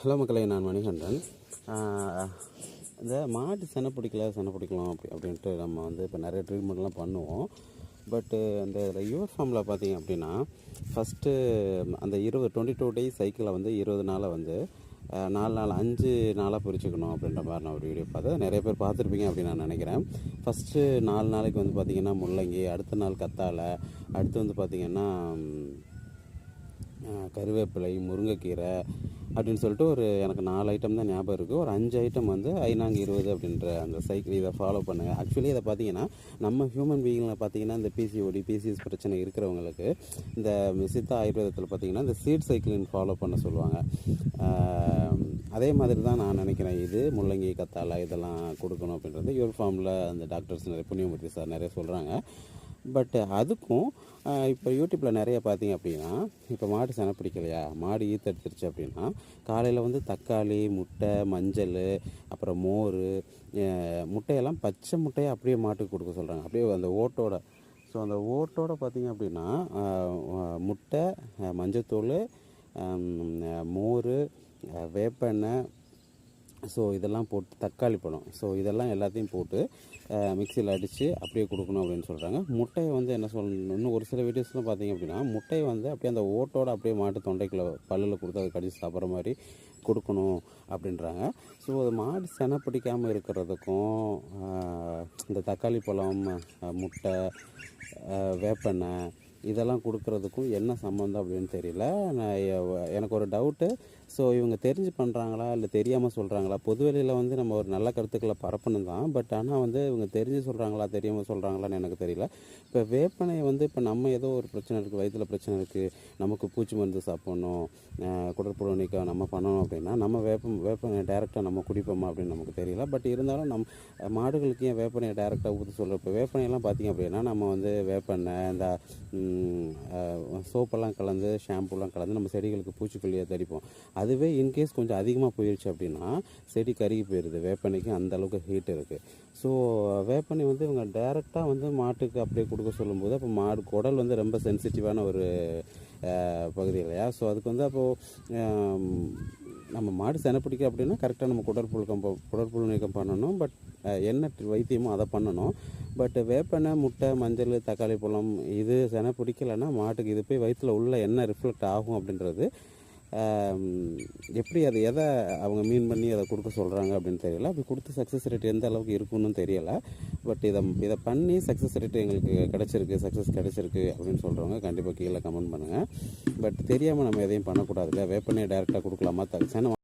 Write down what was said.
Hello மக்களை நான் மணிகண்டன். இந்த மாட்டு செனை பிடிக்கல செனை பிடிக்கலாம் அப்படி அப்படின்ட்டு நம்ம வந்து இப்போ நிறைய ட்ரீட்மெண்ட்லாம் பண்ணுவோம். பட்டு அந்த யுவர் ஃபார்மில் பார்த்தீங்க அப்படின்னா ஃபஸ்ட்டு அந்த இருபது டுவெண்ட்டி டூ டேஸ் சைக்கிளை வந்து இருபது நாளை வந்து நாலு நாள் அஞ்சு நாளாக பிரிச்சுக்கணும் அப்படின்ற மாதிரி நான் ஒரு வீடியோ பார்த்தேன் நிறைய பேர் பார்த்துருப்பீங்க அப்படின்னு நான் நினைக்கிறேன். ஃபஸ்ட்டு நாலு நாளைக்கு வந்து பார்த்திங்கன்னா முள்ளங்கி அடுத்த நாள் கத்தாழை அடுத்து வந்து பார்த்திங்கன்னா கருவேப்பிலை முருங்கைக்கீரை அப்படின்னு சொல்லிட்டு ஒரு எனக்கு நாலு ஐட்டம் தான் ஞாபகம் இருக்குது ஒரு அஞ்சு ஐட்டம் வந்து ஐநாங்க இருபது அப்படின்ற அந்த சைக்கிள் இதை ஃபாலோ பண்ணுங்கள் ஆக்சுவலி இதை பார்த்தீங்கன்னா நம்ம ஹியூமன் பீயிங்கில் பார்த்தீங்கன்னா இந்த பிசிஓடி பிசிஎஸ் பிரச்சனை இருக்கிறவங்களுக்கு இந்த சித்தா ஆயுர்வேதத்தில் பார்த்தீங்கன்னா இந்த சீட் சைக்கிளின் ஃபாலோ பண்ண சொல்லுவாங்க. அதே மாதிரி தான் நான் நினைக்கிறேன். இது முள்ளங்கி கத்தாழை இதெல்லாம் கொடுக்கணும் அப்படின்றது யூர் ஃபார்மில் அந்த டாக்டர்ஸ் நிறைய புண்ணியமூர்த்தி சார் நிறைய சொல்கிறாங்க பட்டு அதுக்கும் இப்போ யூடியூப்பில் நிறைய பார்த்தீங்க அப்படின்னா இப்போ மாடு செனை பிடிக்கலையா? மாடு ஈத்தெடுத்துருச்சு அப்படின்னா காலையில் வந்து தக்காளி முட்டை மஞ்சள் அப்புறம் மோர் முட்டையெல்லாம் பச்சை முட்டையை அப்படியே மாட்டுக்கு கொடுக்க சொல்கிறாங்க அப்படியே அந்த ஓட்டோட ஸோ அந்த ஓட்டோட பார்த்தீங்க அப்படின்னா முட்டை மஞ்சத்தூள் மோர் வேப்பெண்ணெய் ஸோ இதெல்லாம் போட்டு தக்காளி பழம். ஸோ இதெல்லாம் எல்லாத்தையும் போட்டு மிக்சியில் அடித்து அப்படியே கொடுக்கணும் அப்படின்னு சொல்கிறாங்க முட்டையை வந்து என்ன சொல்லணும்? இன்னும் ஒரு சில வீடியோஸ்லாம் பார்த்தீங்க அப்படின்னா முட்டையை வந்து அப்படியே அந்த ஓட்டோட அப்படியே மாட்டு தொண்டைக்குள்ள பல்லில் கொடுத்து அதை கடிச்சு சாப்பிட்ற மாதிரி கொடுக்கணும் அப்படின்றாங்க. ஸோ அது மாடு செனை பிடிக்காமல் இருக்கிறதுக்கும் இந்த தக்காளி பழம் முட்டை வேப்பெண்ணெய் இதெல்லாம் கொடுக்குறதுக்கும் என்ன சம்மந்தம் அப்படின்னு தெரியல. நான் எனக்கு ஒரு டவுட்டு ஸோ இவங்க தெரிஞ்சு பண்ணுறாங்களா இல்லை தெரியாமல் சொல்கிறாங்களா பொதுவெளியில் வந்து நம்ம ஒரு நல்ல கருத்துக்களை பரப்பணும் தான். பட் ஆனால் வந்து இவங்க தெரிஞ்சு சொல்கிறாங்களா தெரியாமல் சொல்கிறாங்களான்னு எனக்கு தெரியல. இப்போ வேப்பனையை வந்து இப்போ நம்ம ஏதோ ஒரு பிரச்சனை இருக்குது வயிற்றில் பிரச்சனை இருக்குது நமக்கு பூச்சி மருந்து சாப்பிட்ணும் குடற்புழு நீக்கம் நம்ம பண்ணணும் அப்படின்னா நம்ம வேப்பம் வேப்பனை டேரெக்டாக நம்ம குடிப்போமா அப்படின்னு நமக்கு தெரியல. பட் இருந்தாலும் நம் மாடுகளுக்கு ஏன் வேப்பனையை டேரெக்டாக ஊற்ற சொல்கிறோம் இப்போ வேப்பனையெல்லாம் பார்த்திங்க அப்படின்னா நம்ம வந்து வேப்பெண்ணெய் இந்த சோப்பெல்லாம் கலந்து ஷாம்புலாம் கலந்து நம்ம செடிகளுக்கு பூச்சிக்கொல்லியாக தெளிப்போம். அதுவே இன்கேஸ் கொஞ்சம் அதிகமாக போயிடுச்சு அப்படின்னா செடி கருகி போயிடுது வேப்பனைக்கு அந்த அளவுக்கு ஹீட் இருக்குது ஸோ வேப்பனை வந்து இவங்க டைரெக்டாக வந்து மாட்டுக்கு அப்படியே கொடுக்க சொல்லும்போது அப்போ மாடு குடல் வந்து ரொம்ப சென்சிட்டிவான ஒரு பகுதி இல்லையா? ஸோ அதுக்கு வந்து அப்போது நம்ம மாடு செனை பிடிக்க அப்படின்னா கரெக்டாக நம்ம குடற்புழுக்கம் ப- குடற்புழு நீக்கம் பண்ணணும். பட் என்ன வைத்தியமோ அதை பண்ணணும். பட் வேப்பெண்ணெய் முட்டை மஞ்சள் தக்காளி பழம் இது செனை பிடிக்கலைன்னா மாட்டுக்கு இது போய் வயிற்றில் உள்ள என்ன ரிஃப்ளெக்ட் ஆகும் அப்படின்றது எப்படி அது எதை அவங்க மீன் பண்ணி அதை கொடுக்க சொல்கிறாங்க அப்படின்னு தெரியல. அப்படி கொடுத்து சக்ஸஸ் ரேட் எந்த அளவுக்கு இருக்குன்னு தெரியல. பட் இதை இதை பண்ணி சக்ஸஸ் ரேட் எங்களுக்கு கிடச்சிருக்கு சக்ஸஸ் கிடச்சிருக்கு அப்படின்னு சொல்கிறவங்க கண்டிப்பாக கீழே கமெண்ட் பண்ணுங்கள் பட் தெரியாமல் நம்ம எதையும் பண்ணக்கூடாதுல்ல வேப்பெண்ணெய் டேரெக்டாக கொடுக்கலாமா த